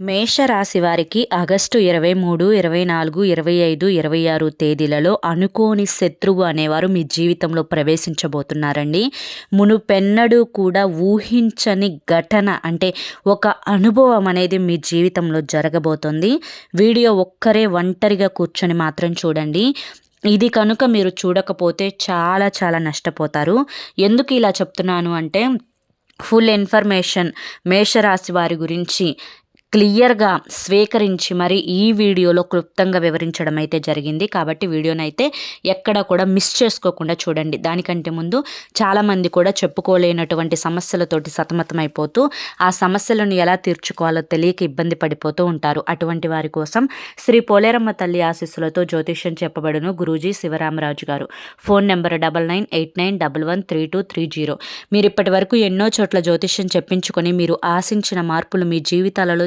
మేషరాశి వారికి ఆగస్టు ఇరవై మూడు ఇరవై నాలుగు ఇరవై ఐదు ఇరవై ఆరు తేదీలలో అనుకోని శత్రువు అనేవారు మీ జీవితంలో ప్రవేశించబోతున్నారండి. మునుపెన్నడూ కూడా ఊహించని ఘటన అంటే ఒక అనుభవం అనేది మీ జీవితంలో జరగబోతుంది. వీడియో ఒక్కరే ఒంటరిగా కూర్చొని మాత్రం చూడండి. ఇది కనుక మీరు చూడకపోతే చాలా చాలా నష్టపోతారు. ఎందుకు ఇలా చెప్తున్నాను అంటే ఫుల్ ఇన్ఫర్మేషన్ మేషరాశి వారి గురించి క్లియర్గా స్వీకరించి మరి ఈ వీడియోలో క్లుప్తంగా వివరించడం అయితే జరిగింది. కాబట్టి వీడియోనైతే ఎక్కడ కూడా మిస్ చేసుకోకుండా చూడండి. దానికంటే ముందు చాలామంది కూడా చెప్పుకోలేనటువంటి సమస్యలతోటి సతమతమైపోతూ ఆ సమస్యలను ఎలా తీర్చుకోవాలో తెలియక ఇబ్బంది పడిపోతూ ఉంటారు. అటువంటి వారి కోసం శ్రీ పోలేరమ్మ తల్లి ఆశీస్సులతో జ్యోతిష్యం చెప్పబడును Guruji Sivaramaraju garu. Phone number double nine eight nine double one three two three zero. మీరు ఇప్పటి వరకు ఎన్నో చోట్ల జ్యోతిష్యం చెప్పించుకొని మీరు ఆశించిన మార్పులు మీ జీవితాలలో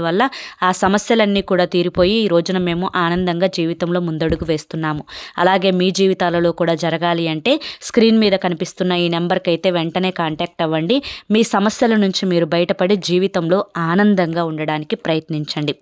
వల్ల ఆ సమస్యలన్నీ కూడా తీరిపోయి ఈ రోజున మేము ఆనందంగా జీవితంలో ముందడుగు వేస్తున్నాము. అలాగే మీ జీవితాలలో కూడా జరగాలి అంటే స్క్రీన్ మీద కనిపిస్తున్న ఈ నెంబర్కి అయితే వెంటనే కాంటాక్ట్ అవ్వండి. మీ సమస్యల నుంచి మీరు బయటపడి జీవితంలో ఆనందంగా ఉండడానికి ప్రయత్నించండి.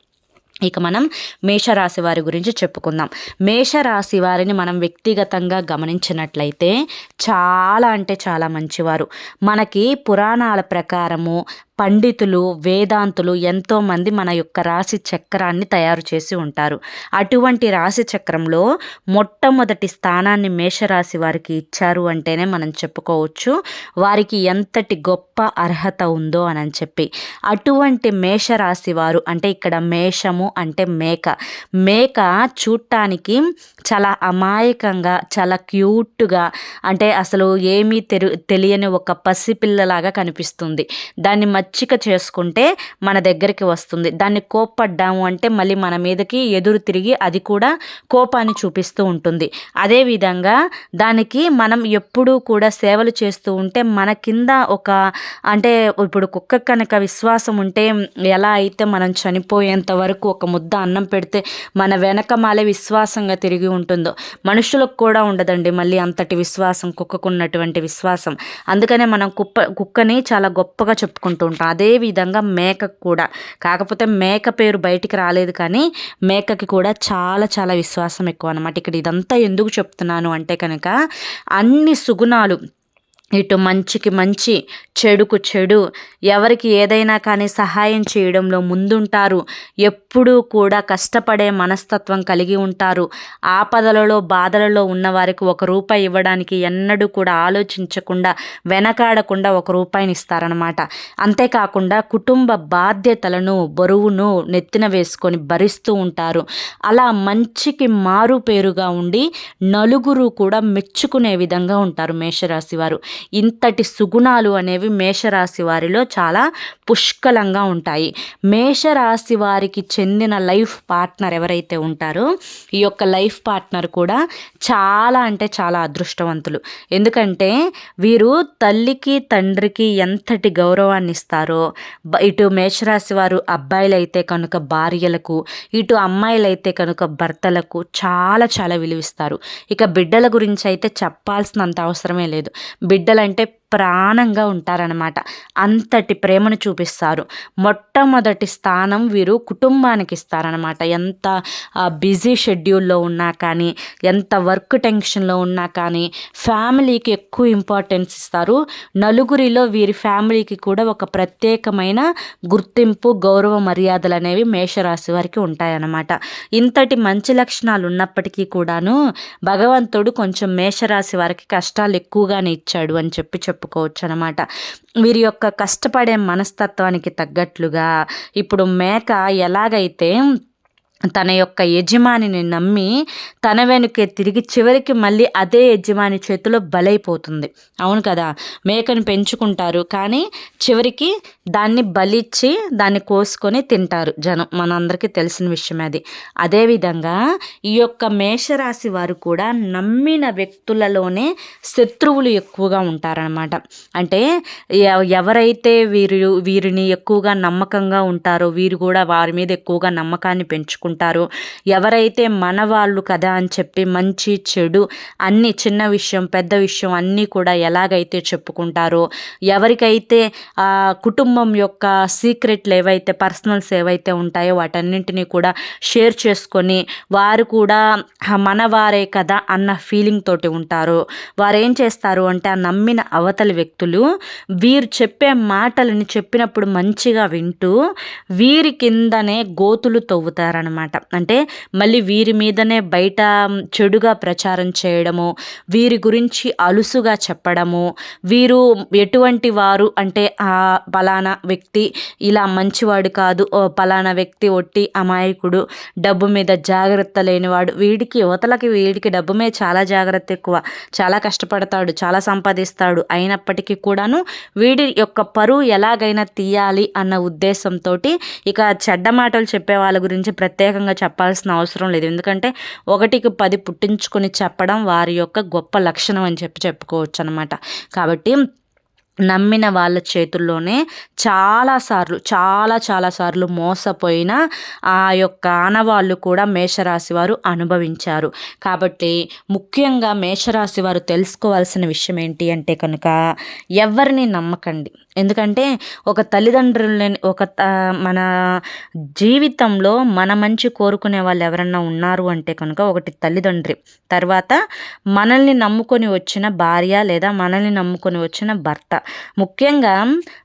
ఇక మనం మేషరాశి వారి గురించి చెప్పుకుందాం. మేషరాశి వారిని మనం వ్యక్తిగతంగా గమనించినట్లయితే చాలా అంటే చాలా మంచివారు. మనకి పురాణాల ప్రకారము పండితులు వేదాంతులు ఎంతోమంది మన యొక్క రాశి చక్రాన్ని తయారు చేసి ఉంటారు. అటువంటి రాశి చక్రంలో మొట్టమొదటి స్థానాన్ని మేషరాశి వారికి ఇచ్చారు అంటేనే మనం చెప్పుకోవచ్చు. వారికి ఎంతటి గొప్ప అర్హత ఉందో అని చెప్పి. అటువంటి మేషరాశి వారు అంటే ఇక్కడ మేషము అంటే మేక. మేక చూడటానికి చాలా అమాయకంగా చాలా క్యూట్గా అంటే అసలు ఏమీ తెరు తెలియని ఒక పసిపిల్లలాగా కనిపిస్తుంది. దాన్ని మచ్చిక చేసుకుంటే మన దగ్గరికి వస్తుంది. దాన్ని కోప్పడ్డాము అంటే మళ్ళీ మన మీదకి ఎదురు తిరిగి అది కూడా కోపాన్ని చూపిస్తూ ఉంటుంది. అదేవిధంగా దానికి మనం ఎప్పుడూ కూడా సేవలు చేస్తూ ఉంటే మన కింద ఒక అంటే ఇప్పుడు కుక్క కనుక విశ్వాసం ఉంటే ఎలా అయితే మనం చనిపోయేంత వరకు ఒక ముద్ద అన్నం పెడితే మన వెనక మాలే విశ్వాసంగా తిరిగి ఉంటుందో మనుషులకు కూడా ఉండదండి మళ్ళీ అంతటి విశ్వాసం కుక్కకున్నటువంటి విశ్వాసం. అందుకనే మనం కుప్ప కుక్కని చాలా గొప్పగా చెప్పుకుంటూ ఉంటాం. అదేవిధంగా మేకకు కూడా. కాకపోతే మేక పేరు బయటికి రాలేదు కానీ మేకకి కూడా చాలా చాలా విశ్వాసం ఎక్కువ అనమాట ఇక్కడ ఇదంతా ఎందుకు చెప్తున్నాను అంటే కనుక అన్ని సుగుణాలు ఇటు మంచికి మంచి చెడుకు చెడు ఎవరికి ఏదైనా కానీ సహాయం చేయడంలో ముందుంటారు. ఎప్పుడూ కూడా కష్టపడే మనస్తత్వం కలిగి ఉంటారు. ఆపదలలో బాధలలో ఉన్నవారికి ఒక రూపాయి ఇవ్వడానికి ఎన్నడూ కూడా ఆలోచించకుండా వెనకాడకుండా ఒక రూపాయిని ఇస్తారనమాట అంతేకాకుండా కుటుంబ బాధ్యతలను బరువును నెత్తిన వేసుకొని భరిస్తూ ఉంటారు. అలా మంచికి మారు పేరుగా ఉండి నలుగురు కూడా మెచ్చుకునే విధంగా ఉంటారు మేషరాశి వారు. ఇంతటి సుగుణాలు అనేవి మేషరాశి వారిలో చాలా పుష్కలంగా ఉంటాయి. మేషరాశి వారికి చెందిన లైఫ్ పార్ట్నర్ ఎవరైతే ఉంటారో ఈ యొక్క లైఫ్ పార్ట్నర్ కూడా చాలా అంటే చాలా అదృష్టవంతులు. ఎందుకంటే వీరు తల్లికి తండ్రికి ఎంతటి గౌరవాన్ని ఇస్తారో ఇటు మేషరాశి వారు అబ్బాయిలైతే కనుక భార్యలకు ఇటు అమ్మాయిలైతే కనుక భర్తలకు చాలా చాలా విలువిస్తారు. ఇక బిడ్డల గురించి అయితే చెప్పాల్సినంత అవసరమే లేదు. బిడ్డ బిడ్డలంటే ప్రాణంగా ఉంటారనమాట అంతటి ప్రేమను చూపిస్తారు. మొట్టమొదటి స్థానం వీరు కుటుంబానికి ఇస్తారనమాట ఎంత బిజీ షెడ్యూల్లో ఉన్నా కానీ ఎంత వర్క్ టెన్షన్లో ఉన్నా కానీ ఫ్యామిలీకి ఎక్కువ ఇంపార్టెన్స్ ఇస్తారు. నలుగురిలో వీరి ఫ్యామిలీకి కూడా ఒక ప్రత్యేకమైన గుర్తింపు గౌరవ మర్యాదలు అనేవి మేషరాశి వారికి ఉంటాయన్నమాట. ఇంతటి మంచి లక్షణాలు ఉన్నప్పటికీ కూడాను భగవంతుడు కొంచెం మేషరాశి వారికి కష్టాలు ఎక్కువగానే ఇచ్చాడు అని చెప్పి చెప్పుకోవచ్చు అనమాట వీరి యొక్క కష్టపడే మనస్తత్వానికి తగ్గట్లుగా ఇప్పుడు మేక ఎలాగైతే తన యొక్క యజమానిని నమ్మి తన వెనుకే తిరిగి చివరికి మళ్ళీ అదే యజమాని చేతిలో బలైపోతుంది. అవును కదా? మేకను పెంచుకుంటారు కానీ చివరికి దాన్ని బలిచ్చి దాన్ని కోసుకొని తింటారు జనం. మనందరికీ తెలిసిన విషయం అది. అదేవిధంగా ఈ యొక్క మేషరాశి వారు కూడా నమ్మిన వ్యక్తులలోనే శత్రువులు ఎక్కువగా ఉంటారనమాట అంటే ఎవరైతే వీరు వీరిని ఎక్కువగా నమ్మకంగా ఉంటారో వీరు కూడా వారి మీద ఎక్కువగా నమ్మకాన్ని పెంచుకుంటారు. చేసుకుంటారు. ఎవరైతే మన వాళ్ళు కదా అని చెప్పి మంచి చెడు అన్ని చిన్న విషయం పెద్ద విషయం అన్నీ కూడా ఎలాగైతే చెప్పుకుంటారో ఎవరికైతే ఆ కుటుంబం యొక్క సీక్రెట్లు ఏవైతే పర్సనల్స్ ఏవైతే ఉంటాయో వాటన్నింటినీ కూడా షేర్ చేసుకొని వారు కూడా మన వారే కదా అన్న ఫీలింగ్ తోటి ఉంటారు. వారు ఏం చేస్తారు అంటే ఆ నమ్మిన అవతలి వ్యక్తులు వీరు చెప్పే మాటలని చెప్పినప్పుడు మంచిగా వింటూ వీరి కిందనే గోతులు తవ్వుతారనమాట అనమాట అంటే మళ్ళీ వీరి మీదనే బయట చెడుగా ప్రచారం చేయడము వీరి గురించి అలుసుగా చెప్పడము వీరు ఎటువంటి వారు అంటే ఆ పలానా వ్యక్తి ఇలా మంచివాడు కాదు పలానా వ్యక్తి ఒట్టి అమాయకుడు డబ్బు మీద జాగ్రత్త లేనివాడు వీడికి యువతలకి వీడికి డబ్బు మీద చాలా జాగ్రత్త ఎక్కువ చాలా కష్టపడతాడు చాలా సంపాదిస్తాడు అయినప్పటికీ కూడాను వీడి యొక్క పరువు ఎలాగైనా తీయాలి అన్న ఉద్దేశంతో ఇక చెడ్డ మాటలు చెప్పే వాళ్ళ గురించి ప్రత్యేక ప్రత్యేకంగా చెప్పాల్సిన అవసరం లేదు. ఎందుకంటే ఒకటికి పది పుట్టించుకొని చెప్పడం వారి యొక్క గొప్ప లక్షణం అని చెప్పి చెప్పుకోవచ్చు అనమాట కాబట్టి నమ్మిన వాళ్ళ చేతుల్లోనే చాలాసార్లు చాలా చాలాసార్లు మోసపోయిన ఆ యొక్క ఆనవాళ్ళు కూడా మేషరాశి వారు అనుభవించారు. కాబట్టి ముఖ్యంగా మేషరాశి వారు తెలుసుకోవాల్సిన విషయం ఏంటి అంటే కనుక ఎవరిని నమ్మకండి. ఎందుకంటే ఒక తల్లిదండ్రులని ఒక మన జీవితంలో మన మంచి కోరుకునే వాళ్ళు ఎవరన్నా ఉన్నారు అంటే కనుక ఒకటి తల్లిదండ్రి తర్వాత మనల్ని నమ్ముకొని వచ్చిన భార్య లేదా మనల్ని నమ్ముకొని వచ్చిన భర్త. ముఖ్యంగా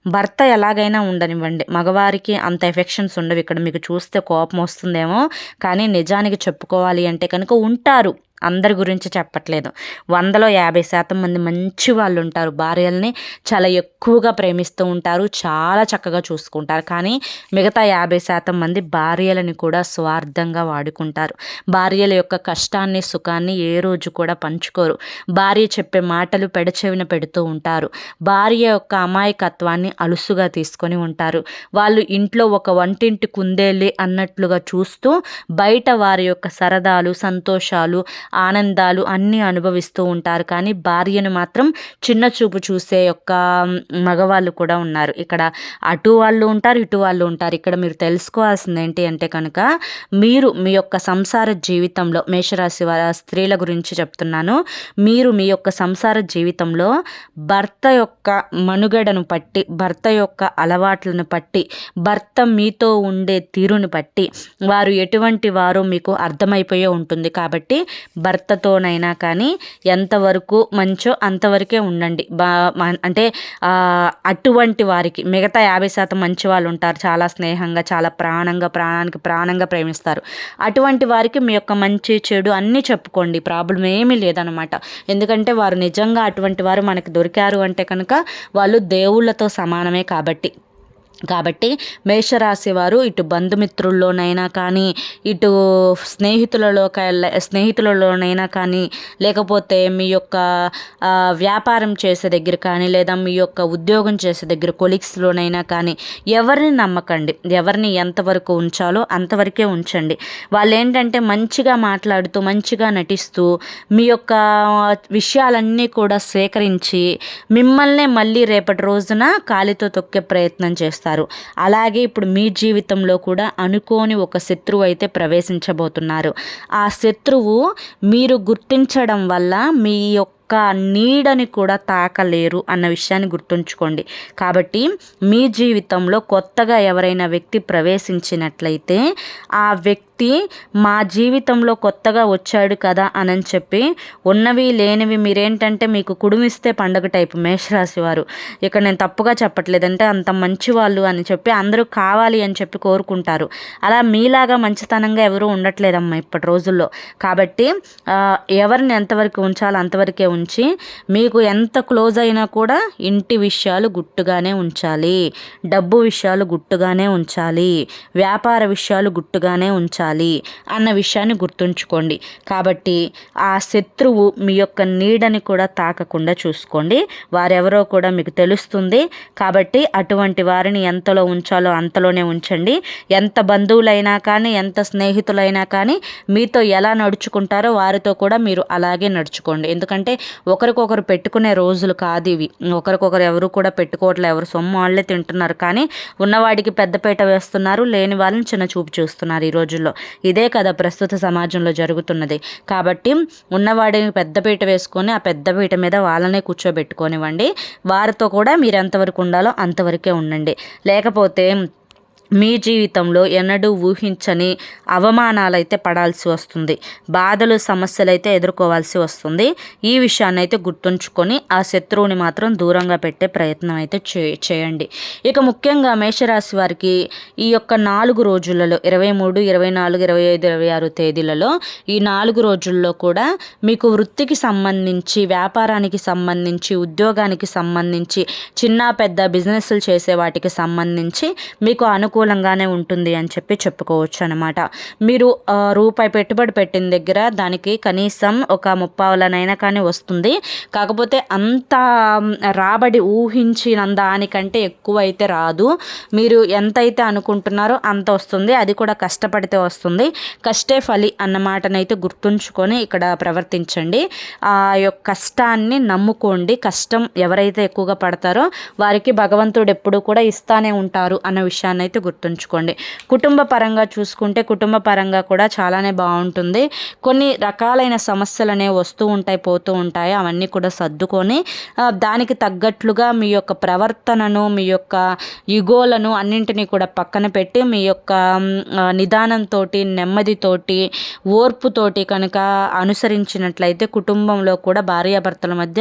భర్త ఎలాగైనా ఉండనివ్వండి. మగవారికి అంత ఎఫెక్షన్స్ ఉండవు. ఇక్కడ మీకు చూస్తే కోపం వస్తుందేమో. కానీ నిజానికి చెప్పుకోవాలి అంటే కనుక ఉంటారు. అందరి గురించి చెప్పట్లేదు. వందలో యాభై శాతం మంది మంచి వాళ్ళు ఉంటారు. భార్యల్ని చాలా ఎక్కువగా ప్రేమిస్తూ ఉంటారు. చాలా చక్కగా చూసుకుంటారు. కానీ మిగతా యాభై శాతం మంది భార్యలని కూడా స్వార్థంగా వాడుకుంటారు. భార్యల యొక్క కష్టాన్ని సుఖాన్ని ఏ రోజు కూడా పంచుకోరు. భార్య చెప్పే మాటలు పెడచెవిన పెడుతూ ఉంటారు. భార్య యొక్క అమాయకత్వాన్ని అలుసుగా తీసుకొని ఉంటారు. వాళ్ళు ఇంట్లో ఒక వంటింటి కుందేలి అన్నట్లుగా చూస్తూ బయట వారి యొక్క సరదాలు సంతోషాలు ఆనందాలు అన్నీ అనుభవిస్తూ ఉంటారు. కానీ భార్యను మాత్రం చిన్న చూపు చూసే యొక్క మగవాళ్ళు కూడా ఉన్నారు. ఇక్కడ అటు వాళ్ళు ఉంటారు ఇటు వాళ్ళు ఉంటారు. ఇక్కడ మీరు తెలుసుకోవాల్సింది ఏంటి అంటే కనుక మీరు మీ యొక్క సంసార జీవితంలో మేషరాశి వారి స్త్రీల గురించి చెప్తున్నాను. మీరు మీ యొక్క సంసార జీవితంలో భర్త యొక్క మనుగడను పట్టి భర్త యొక్క అలవాట్లను పట్టి భర్త మీతో ఉండే తీరును బట్టి వారు ఎటువంటి వారో మీకు అర్థమైపోయే ఉంటుంది. కాబట్టి భర్తతోనైనా కానీ ఎంతవరకు మంచో అంతవరకే ఉండండి. బా అంటే అటువంటి వారికి మిగతా యాభై శాతం మంచి వాళ్ళు ఉంటారు. చాలా స్నేహంగా చాలా ప్రాణంగా ప్రాణానికి ప్రాణంగా ప్రేమిస్తారు. అటువంటి వారికి మీ యొక్క మంచి చెడు అన్నీ చెప్పుకోండి. ప్రాబ్లం ఏమీ లేదనమాట ఎందుకంటే వారు నిజంగా అటువంటి వారు మనకి దొరికారు అంటే కనుక వాళ్ళు దేవుళ్ళతో సమానమే కాబట్టి. కాబట్టి మేషరాశి వారు ఇటు బంధుమిత్రుల్లోనైనా కానీ ఇటు స్నేహితులలో స్నేహితులలోనైనా కానీ లేకపోతే మీ యొక్క వ్యాపారం చేసే దగ్గర కానీ లేదా మీ యొక్క ఉద్యోగం చేసే దగ్గర కొలీగ్స్లోనైనా కానీ ఎవరిని నమ్మకండి. ఎవరిని ఎంతవరకు ఉంచాలో అంతవరకే ఉంచండి. వాళ్ళు ఏంటంటే మంచిగా మాట్లాడుతూ మంచిగా నటిస్తూ మీ యొక్క విషయాలన్నీ కూడా సేకరించి మిమ్మల్నే మళ్ళీ రేపటి రోజున కాలితో తొక్కే ప్రయత్నం చేస్తారు చేస్తారు. అలాగే ఇప్పుడు మీ జీవితంలో కూడా అనుకోని ఒక శత్రువు అయితే ప్రవేశించబోతున్నారు. ఆ శత్రువు మీరు గుర్తించడం వల్ల మీ యొక్క ఒక్క నీడని కూడా తాకలేరు అన్న విషయాన్ని గుర్తుంచుకోండి. కాబట్టి మీ జీవితంలో కొత్తగా ఎవరైనా వ్యక్తి ప్రవేశించినట్లయితే ఆ వ్యక్తి మా జీవితంలో కొత్తగా వచ్చాడు కదా అని చెప్పి ఉన్నవి లేనివి మీరేంటంటే మీకు కుడుమిస్తే పండగ టైపు మేషరాశి వారు. ఇక్కడ నేను తప్పుగా చెప్పట్లేదంటే అంత మంచి వాళ్ళు అని చెప్పి అందరూ కావాలి అని చెప్పి కోరుకుంటారు. అలా మీలాగా మంచితనంగా ఎవరూ ఉండట్లేదమ్మా ఇప్పటి రోజుల్లో. కాబట్టి ఎవరిని ఎంతవరకు ఉంచాలో అంతవరకే ఉంచి మీకు ఎంత క్లోజ్ అయినా కూడా ఇంటి విషయాలు గుట్టుగానే ఉంచాలి. డబ్బు విషయాలు గుట్టుగానే ఉంచాలి. వ్యాపార విషయాలు గుట్టుగానే ఉంచాలి అన్న విషయాన్ని గుర్తుంచుకోండి. కాబట్టి ఆ శత్రువు మీ యొక్క నీడని కూడా తాకకుండా చూసుకోండి. వారెవరో కూడా మీకు తెలుస్తుంది. కాబట్టి అటువంటి వారిని ఎంతలో ఉంచాలో అంతలోనే ఉంచండి. ఎంత బంధువులైనా కానీ ఎంత స్నేహితులైనా కానీ మీతో ఎలా నడుచుకుంటారో వారితో కూడా మీరు అలాగే నడుచుకోండి. ఎందుకంటే ఒకరికొకరు పెట్టుకునే రోజులు కాదు ఇవి. ఒకరికొకరు ఎవరు కూడా పెట్టుకోవట్లేదు ఎవరు సొమ్ము వాళ్ళే తింటున్నారు. కానీ ఉన్నవాడికి పెద్దపీట వేస్తున్నారు లేని వాళ్ళని చిన్న చూపు చూస్తున్నారు ఈ రోజుల్లో. ఇదే కదా ప్రస్తుత సమాజంలో జరుగుతున్నది. కాబట్టి ఉన్నవాడిని పెద్దపీట వేసుకొని ఆ పెద్దపీట మీద వాళ్ళనే కూర్చోబెట్టుకోనివ్వండి. వారితో కూడా మీరు ఎంతవరకు ఉండాలో అంతవరకే ఉండండి. లేకపోతే మీ జీవితంలో ఎన్నడూ ఊహించని అవమానాలు అయితే పడాల్సి వస్తుంది. బాధలు సమస్యలు అయితే ఎదుర్కోవాల్సి వస్తుంది. ఈ విషయాన్ని అయితే గుర్తుంచుకొని ఆ శత్రువుని మాత్రం దూరంగా పెట్టే ప్రయత్నం అయితే చే చేయండి. ఇక ముఖ్యంగా మేషరాశి వారికి ఈ యొక్క నాలుగు రోజులలో ఇరవై మూడు ఇరవై నాలుగు ఇరవై ఐదు ఇరవై ఆరు తేదీలలో ఈ నాలుగు రోజుల్లో కూడా మీకు వృత్తికి సంబంధించి వ్యాపారానికి సంబంధించి ఉద్యోగానికి సంబంధించి చిన్న పెద్ద బిజినెస్లు చేసే వాటికి సంబంధించి మీకు అను అనుకూలంగానే ఉంటుంది అని చెప్పి చెప్పుకోవచ్చు అనమాట మీరు రూపాయి పెట్టుబడి పెట్టిన దగ్గర దానికి కనీసం ఒక ముప్పావులనైనా కానీ వస్తుంది. కాకపోతే అంత రాబడి ఊహించిన దానికంటే ఎక్కువ అయితే రాదు. మీరు ఎంతైతే అనుకుంటున్నారో అంత వస్తుంది. అది కూడా కష్టపడితే వస్తుంది. కష్టే ఫలి అన్న మాటనైతే గుర్తుంచుకొని ఇక్కడ ప్రవర్తించండి. ఆ యొక్క కష్టాన్ని నమ్ముకోండి. కష్టం ఎవరైతే ఎక్కువగా పడతారో వారికి భగవంతుడు ఎప్పుడు కూడా ఇస్తానే ఉంటారు అన్న విషయాన్ని అయితే గుర్తుంచుకోండి. కుటుంబ పరంగా చూసుకుంటే కుటుంబ పరంగా కూడా చాలానే బాగుంటుంది. కొన్ని రకాలైన సమస్యలు అనేవి వస్తూ ఉంటాయి పోతూ ఉంటాయి. అవన్నీ కూడా సర్దుకొని దానికి తగ్గట్లుగా మీ యొక్క ప్రవర్తనను మీ యొక్క యుగోలను అన్నింటినీ కూడా పక్కన పెట్టి మీ యొక్క నిదానంతో నెమ్మదితోటి ఓర్పుతోటి కనుక అనుసరించినట్లయితే కుటుంబంలో కూడా భార్యాభర్తల మధ్య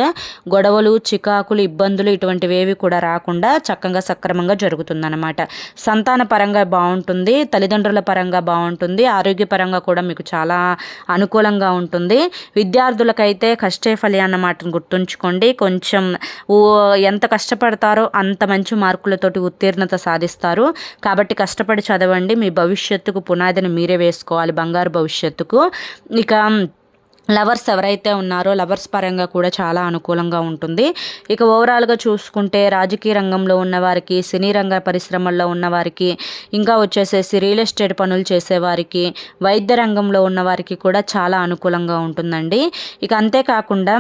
గొడవలు చికాకులు ఇబ్బందులు ఇటువంటివి ఏవి కూడా రాకుండా చక్కగా సక్రమంగా జరుగుతుందన్నమాట. సంతాన పరంగా బాగుంటుంది తల్లిదండ్రుల పరంగా బాగుంటుంది ఆరోగ్యపరంగా కూడా మీకు చాలా అనుకూలంగా ఉంటుంది. విద్యార్థులకైతే కష్టే ఫలి అన్న మాటను గుర్తుంచుకోండి. కొంచెం ఎంత కష్టపడతారో అంత మంచి మార్కులతోటి ఉత్తీర్ణత సాధిస్తారు. కాబట్టి కష్టపడి చదవండి. మీ భవిష్యత్తుకు పునాదిని మీరే వేసుకోవాలి బంగారు భవిష్యత్తుకు. ఇక లవర్స్ ఎవరైతే ఉన్నారో లవర్స్ పరంగా కూడా చాలా అనుకూలంగా ఉంటుంది. ఇక ఓవరాల్గా చూసుకుంటే రాజకీయ రంగంలో ఉన్నవారికి సినీ రంగ పరిశ్రమల్లో ఉన్నవారికి ఇంకా వచ్చేసేసి రియల్ ఎస్టేట్ పనులు చేసేవారికి వైద్య రంగంలో ఉన్నవారికి కూడా చాలా అనుకూలంగా ఉంటుందండి. ఇక అంతేకాకుండా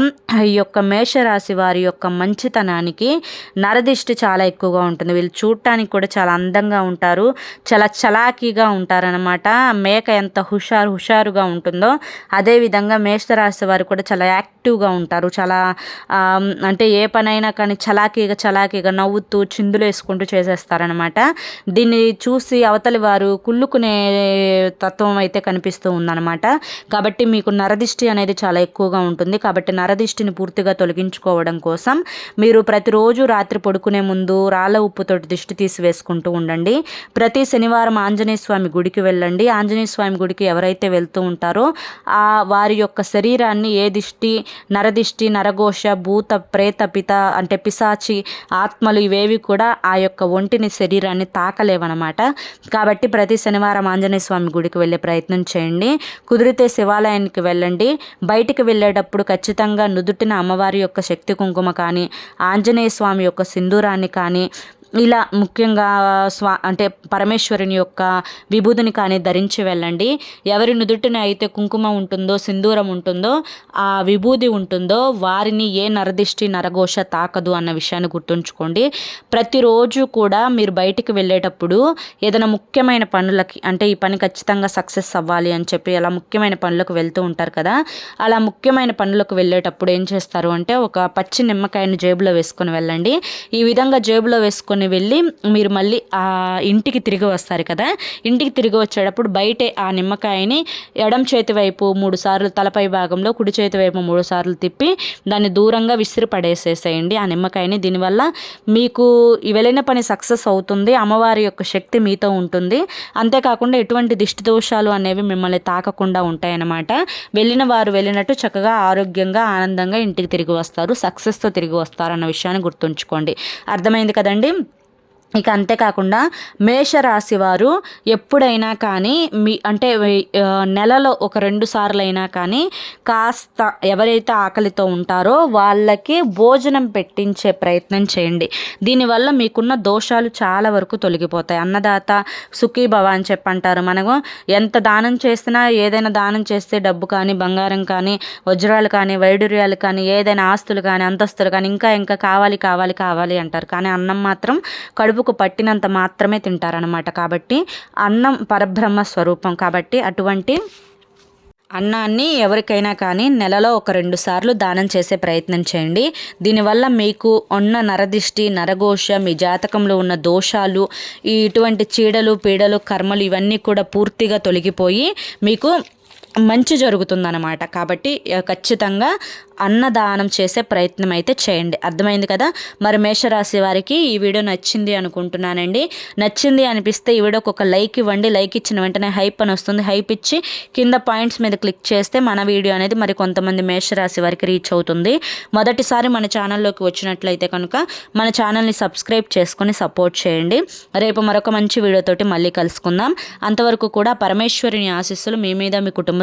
ఈ యొక్క మేషరాశి వారి యొక్క మంచితనానికి నరదిష్టి చాలా ఎక్కువగా ఉంటుంది. వీళ్ళు చూడటానికి కూడా చాలా అందంగా ఉంటారు చాలా చలాకీగా ఉంటారనమాట మేక ఎంత హుషారు హుషారుగా ఉంటుందో అదేవిధంగా మే మేషరాశి వారు కూడా చాలా యాక్టివ్గా ఉంటారు. చాలా అంటే ఏ పనైనా కానీ చలాకీగా చలాకీగా నవ్వుతూ చిందులు వేసుకుంటూ చేసేస్తారనమాట దీన్ని చూసి అవతలి వారు కుళ్ళుకునే తత్వం అయితే కనిపిస్తూ ఉందన్నమాట. కాబట్టి మీకు నరదిష్టి అనేది చాలా ఎక్కువగా ఉంటుంది. కాబట్టి నరదిష్టిని పూర్తిగా తొలగించుకోవడం కోసం మీరు ప్రతిరోజు రాత్రి పడుకునే ముందు రాళ్ళ ఉప్పుతోటి దిష్టి తీసి వేసుకుంటూ ఉండండి. ప్రతి శనివారం ఆంజనేయ స్వామి గుడికి వెళ్ళండి. ఆంజనేయ స్వామి గుడికి ఎవరైతే వెళ్తూ ఉంటారో ఆ వారి యొక్క శరీరాన్ని ఏ దిష్టి నరదిష్టి నరఘోష భూత ప్రేత పిత అంటే పిశాచి ఆత్మలు ఇవేవి కూడా ఆ యొక్క ఒంటిని శరీరాన్ని తాకలేవన్నమాట కాబట్టి ప్రతి శనివారం ఆంజనేయ స్వామి గుడికి వెళ్ళే ప్రయత్నం చేయండి. కుదిరితే శివాలయానికి వెళ్ళండి. బయటికి వెళ్ళేటప్పుడు ఖచ్చితంగా నుదుటిన అమ్మవారి యొక్క శక్తి కుంకుమ కానీ ఆంజనేయ స్వామి యొక్క సింధూరాన్ని కానీ ఇలా ముఖ్యంగా స్వా అంటే పరమేశ్వరుని యొక్క విభూతిని కానీ ధరించి వెళ్ళండి. ఎవరి నుదుటిన అయితే కుంకుమ ఉంటుందో సింధూరం ఉంటుందో ఆ విభూది ఉంటుందో వారిని ఏ నరదిష్టి నరఘోష తాకదు అన్న విషయాన్ని గుర్తుంచుకోండి. ప్రతిరోజు కూడా మీరు బయటికి వెళ్ళేటప్పుడు ఏదైనా ముఖ్యమైన పనులకి అంటే ఈ పని ఖచ్చితంగా సక్సెస్ అవ్వాలి అని చెప్పి అలా ముఖ్యమైన పనులకు వెళ్తూ ఉంటారు కదా అలా ముఖ్యమైన పనులకు వెళ్ళేటప్పుడు ఏం చేస్తారు అంటే ఒక పచ్చి నిమ్మకాయని జేబులో వేసుకొని వెళ్ళండి. ఈ విధంగా జేబులో వేసుకొని తీసుకుని వెళ్ళి మీరు మళ్ళీ ఆ ఇంటికి తిరిగి వస్తారు కదా. ఇంటికి తిరిగి వచ్చేటప్పుడు బయటే ఆ నిమ్మకాయని ఎడం చేతి వైపు మూడు సార్లు తలపై భాగంలో కుడి చేతి వైపు మూడు సార్లు తిప్పి దాన్ని దూరంగా విసిరి పడేసేసేయండి. ఆ నిమ్మకాయని దీనివల్ల మీకు వెళ్ళిన పని సక్సెస్ అవుతుంది. అమ్మవారి యొక్క శక్తి మీతో ఉంటుంది. అంతేకాకుండా ఎటువంటి దిష్టి దోషాలు అనేవి మిమ్మల్ని తాకకుండా ఉంటాయన్నమాట. వెళ్ళిన వారు వెళ్ళినట్టు చక్కగా ఆరోగ్యంగా ఆనందంగా ఇంటికి తిరిగి వస్తారు. సక్సెస్తో తిరిగి వస్తారు అన్న విషయాన్ని గుర్తుంచుకోండి. అర్థమైంది కదండి? ఇక అంతేకాకుండా మేషరాశి వారు ఎప్పుడైనా కానీ మీ అంటే నెలలో ఒక రెండు సార్లు అయినా కానీ కాస్త ఎవరైతే ఆకలితో ఉంటారో వాళ్ళకి భోజనం పెట్టించే ప్రయత్నం చేయండి. దీనివల్ల మీకున్న దోషాలు చాలా వరకు తొలగిపోతాయి. అన్నదాత సుఖీ భవ అని చెప్పి అంటారు మనము ఎంత దానం చేసినా ఏదైనా దానం చేస్తే డబ్బు కానీ బంగారం కానీ వజ్రాలు కానీ వైడూర్యాలు కానీ ఏదైనా ఆస్తులు కానీ అంతస్తులు కానీ ఇంకా ఇంకా కావాలి కావాలి కావాలి అంటారు. కానీ అన్నం మాత్రం కడుపు కడుపుకు పట్టినంత మాత్రమే తింటారనమాట కాబట్టి అన్నం పరబ్రహ్మ స్వరూపం. కాబట్టి అటువంటి అన్నాన్ని ఎవరికైనా కానీ నెలలో ఒక రెండు సార్లు దానం చేసే ప్రయత్నం చేయండి. దీనివల్ల మీకు ఉన్న నరదిష్టి నరఘోష మీ జాతకంలో ఉన్న దోషాలు ఈ ఇటువంటి చీడలు పీడలు కర్మలు ఇవన్నీ కూడా పూర్తిగా తొలగిపోయి మీకు మంచి జరుగుతుందన్నమాట. కాబట్టి ఖచ్చితంగా అన్నదానం చేసే ప్రయత్నం అయితే చేయండి. అర్థమైంది కదా? మరి మేషరాశి వారికి ఈ వీడియో నచ్చింది అనుకుంటున్నానండి. నచ్చింది అనిపిస్తే ఈ వీడియోకి ఒక లైక్ ఇవ్వండి. లైక్ ఇచ్చిన వెంటనే హైప్ అని వస్తుంది. హైప్ ఇచ్చి కింద పాయింట్స్ మీద క్లిక్ చేస్తే మన వీడియో అనేది మరి కొంతమంది మేషరాశి వారికి రీచ్ అవుతుంది. మొదటిసారి మన ఛానల్లోకి వచ్చినట్లయితే కనుక మన ఛానల్ని సబ్స్క్రైబ్ చేసుకొని సపోర్ట్ చేయండి. రేపు మరొక మంచి వీడియోతోటి మళ్ళీ కలుసుకుందాం. అంతవరకు కూడా పరమేశ్వరుని ఆశీస్సులు మీ మీద మీ కుటుంబ